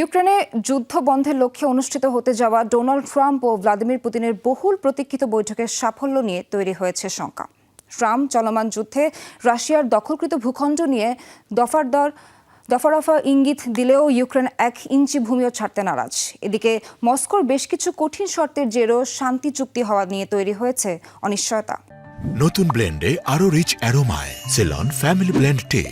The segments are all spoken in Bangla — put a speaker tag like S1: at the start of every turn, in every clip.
S1: ইউক্রেনে যুদ্ধ বন্ধের লক্ষ্যে অনুষ্ঠিত হতে যাওয়া ডোনাল্ড ট্রাম্প ও ভ্লাদিমির পুতিনের বহুল প্রতীক্ষিত বৈঠকের সাফল্য নিয়ে তৈরি হয়েছে শঙ্কা। ট্রাম্প চলমান যুদ্ধে রাশিয়ার দখলকৃত ভূখণ্ড নিয়ে দফার দর দফারফা ইঙ্গিত দিলেও ইউক্রেন এক ইঞ্চি ভূমিও ছাড়তে নারাজ। এদিকে মস্কোর বেশ কিছু কঠিন শর্তের জেরও শান্তি চুক্তি হওয়া নিয়ে তৈরি হয়েছে অনিশ্চয়তা।
S2: নতুন ব্লেন্ডে আরও রিচ অ্যারোমায় সেলন ফ্যামিলি ব্লেন্ড টে।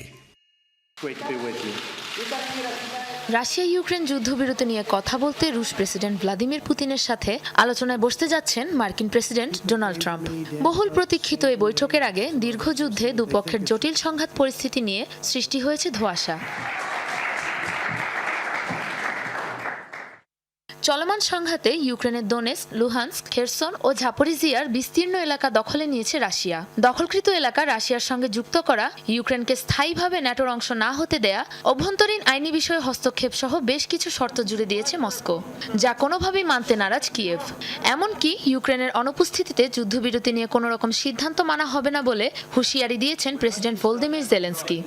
S3: রাশিয়া ইউক্রেন যুদ্ধবিরতি নিয়ে কথা বলতে রুশ প্রেসিডেন্ট ভ্লাদিমির পুতিনের সাথে আলোচনায় বসতে যাচ্ছেন মার্কিন প্রেসিডেন্ট ডোনাল্ড ট্রাম্প। বহুল প্রতীক্ষিত এই বৈঠকের আগে দীর্ঘ যুদ্ধে দুপক্ষের জটিল সংঘাত পরিস্থিতি নিয়ে সৃষ্টি হয়েছে ধোঁয়াশা। চলমান সংঘাতে ইউক্রেনের দোনেস লুহান্স খেরসন ও ঝাপরিজিয়ার বিস্তীর্ণ এলাকা দখলে নিয়েছে রাশিয়া। দখলকৃত এলাকা রাশিয়ার সঙ্গে যুক্ত করা, ইউক্রেনকে স্থায়ীভাবে ন্যাটোর অংশ না হতে দেয়া, অভ্যন্তরীণ আইনি বিষয়ে হস্তক্ষেপ সহ বেশ কিছু শর্ত জুড়ে দিয়েছে মস্কো, যা কোনোভাবেই মানতে নারাজ কিয়েভ। এমনকি ইউক্রেনের অনুপস্থিতিতে যুদ্ধবিরতি নিয়ে কোনো রকম সিদ্ধান্ত মানা হবে না বলে হুঁশিয়ারি দিয়েছেন প্রেসিডেন্ট ভোলদিমির জেলেন্সকি।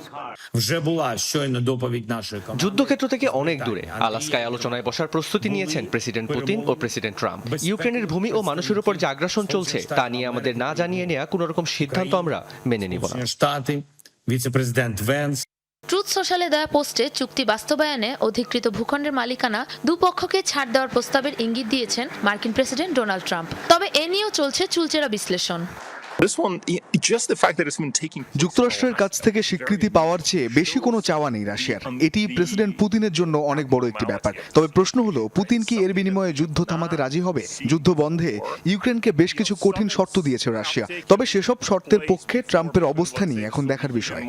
S4: যুদ্ধক্ষেত্র থেকে অনেক দূরে, আলাস্কায় আলোচনায় বসার প্রস্তুতি নিয়েছেন প্রেসিডেন্ট পুতিন ও প্রেসিডেন্ট ট্রাম্প ইউক্রেনের ভূমি ও মানুষের উপর যে আগ্রাসন চলছে তা নিয়ে আমাদের না জানিয়ে নেওয়া কোন রকম সিদ্ধান্ত আমরা মেনে নিব না।
S3: ট্রুথ সোশ্যালে দেয়া পোস্টে চুক্তি বাস্তবায়নে অধিকৃত ভূখণ্ডের মালিকানা দুপক্ষকে ছাড় দেওয়ার প্রস্তাবের ইঙ্গিত দিয়েছেন মার্কিন প্রেসিডেন্ট ডোনাল্ড ট্রাম্প। তবে এ নিয়েও চলছে চুলচেরা বিশ্লেষণ।
S5: যুক্তরাষ্ট্রের কাছ থেকে স্বীকৃতি পাওয়ার চেয়ে বেশি কোনো চাওয়া নেই রাশিয়ার। এটি প্রেসিডেন্ট পুতিনের জন্য অনেক বড় একটি ব্যাপার। তবে প্রশ্ন হলো পুতিন কি এর বিনিময়ে যুদ্ধ থামাতে রাজি হবে? যুদ্ধ বন্ধে ইউক্রেনকে বেশ কিছু কঠিন শর্ত দিয়েছে রাশিয়া। তবে সেসব শর্তের পক্ষে ট্রাম্পের অবস্থানই এখন দেখার বিষয়.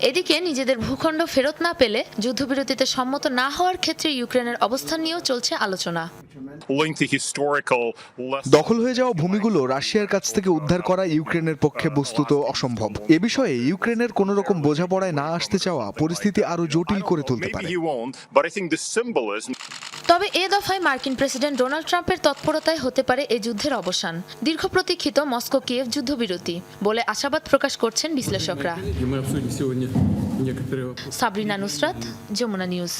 S3: এদিকে নিজেদের ভূখণ্ড ফেরত না পেলে যুদ্ধবিরতিতে সম্মত না হওয়ার ক্ষেত্রে ইউক্রেনের অবস্থান নিয়েও চলছে আলোচনা.
S5: দখল হয়ে যাওয়া ভূমিগুলো রাশিয়ার কাছ থেকে উদ্ধার করা ইউক্রেনের পক্ষে বস্তুত অসম্ভব। এ বিষয়ে ইউক্রেনের কোন রকম বোঝাপড়ায় না আসতে চাওয়া পরিস্থিতি আরও জটিল করে তুলতে পারে।
S3: তবে এ দফায় মার্কিন প্রেসিডেন্ট ডোনাল্ড ট্রাম্পের তৎপরতায় হতে পারে এ যুদ্ধের অবসান। দীর্ঘ প্রতীক্ষিত মস্কো কিয়েভ যুদ্ধবিরতি বলে আশাবাদ প্রকাশ করছেন বিশ্লেষকরা। সাবরিনা নুসরাত যমুনা নিউজ।